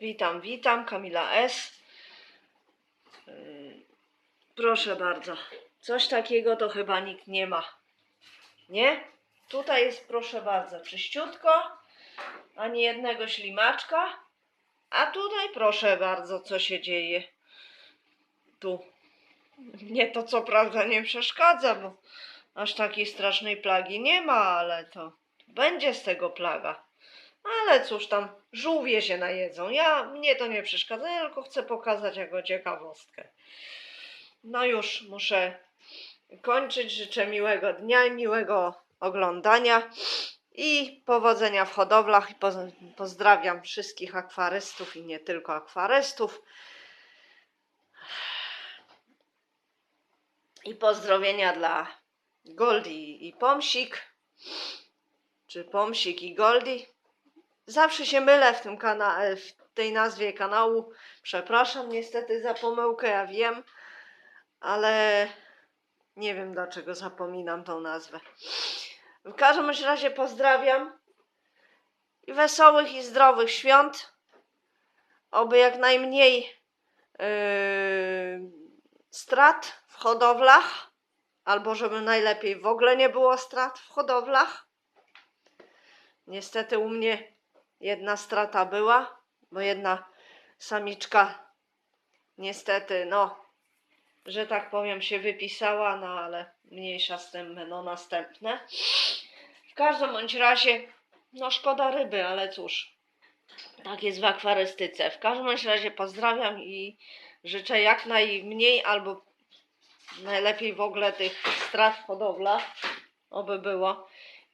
Witam, witam, Kamila S. Yy, Proszę bardzo. Coś takiego to chyba nikt nie ma. Nie? Tutaj jest, proszę bardzo, czyściutko. Ani jednego ślimaczka. A tutaj, proszę bardzo, co się dzieje. Tu. Mnie to co prawda nie przeszkadza, bo aż takiej strasznej plagi nie ma, ale to będzie z tego plaga. Ale cóż tam, żółwie się najedzą. Ja, mnie to nie przeszkadza, tylko chcę pokazać jako ciekawostkę. No już, muszę kończyć. Życzę miłego dnia i miłego oglądania i powodzenia w hodowlach. I poz- pozdrawiam wszystkich akwarystów i nie tylko akwarystów. I pozdrowienia dla Goldi i Pomsik. Czy Pomsik i Goldi. Zawsze się mylę w tym kanale, w tej nazwie kanału. Przepraszam niestety za pomyłkę, ja wiem, ale nie wiem dlaczego zapominam tą nazwę. W każdym razie pozdrawiam i wesołych i zdrowych świąt. Oby jak najmniej yy, strat w hodowlach, albo żeby najlepiej w ogóle nie było strat w hodowlach. Niestety u mnie jedna strata była, bo jedna samiczka niestety, no, że tak powiem, się wypisała, no ale mniejsza z tym będą następne. W każdym bądź razie, no szkoda ryby, ale cóż, tak jest w akwarystyce. W każdym bądź razie pozdrawiam i życzę jak najmniej albo najlepiej w ogóle tych strat w hodowlach, oby było.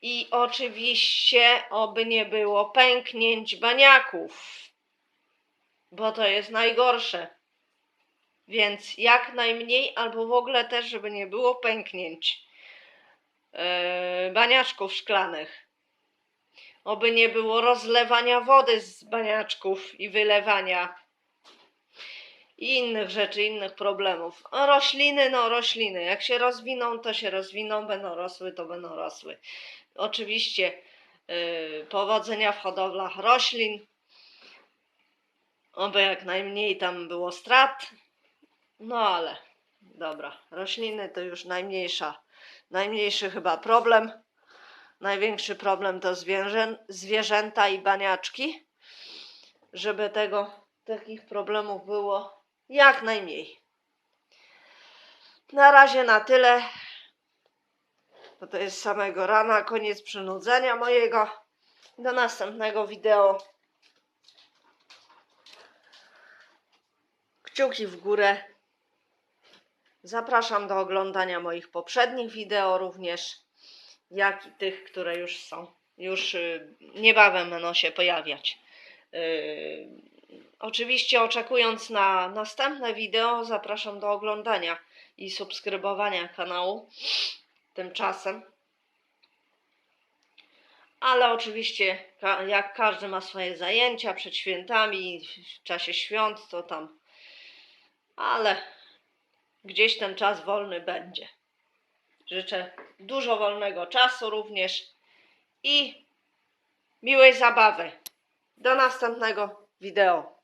I oczywiście, oby nie było pęknięć baniaków, bo to jest najgorsze. Więc jak najmniej, albo w ogóle też, żeby nie było pęknięć yy, baniaczków szklanych. Oby nie było rozlewania wody z baniaczków i wylewania i innych rzeczy, innych problemów. A rośliny, no rośliny, jak się rozwiną, to się rozwiną, będą rosły, to będą rosły. Oczywiście yy, powodzenia w hodowlach roślin, oby jak najmniej tam było strat, no ale dobra, rośliny to już najmniejsza, najmniejszy chyba problem. Największy problem to zwierzę, zwierzęta i baniaczki, żeby tego, takich problemów było jak najmniej. Na razie na tyle. Bo to jest samego rana, koniec przynudzenia mojego. Do następnego wideo. Kciuki w górę. Zapraszam do oglądania moich poprzednich wideo również, jak i tych, które już są. Już y, niebawem będą się pojawiać. Y, Oczywiście oczekując na następne wideo, zapraszam do oglądania i subskrybowania kanału tymczasem. Ale oczywiście, jak każdy ma swoje zajęcia przed świętami, w czasie świąt, to tam. Ale gdzieś ten czas wolny będzie. Życzę dużo wolnego czasu również i miłej zabawy. Do następnego wideo.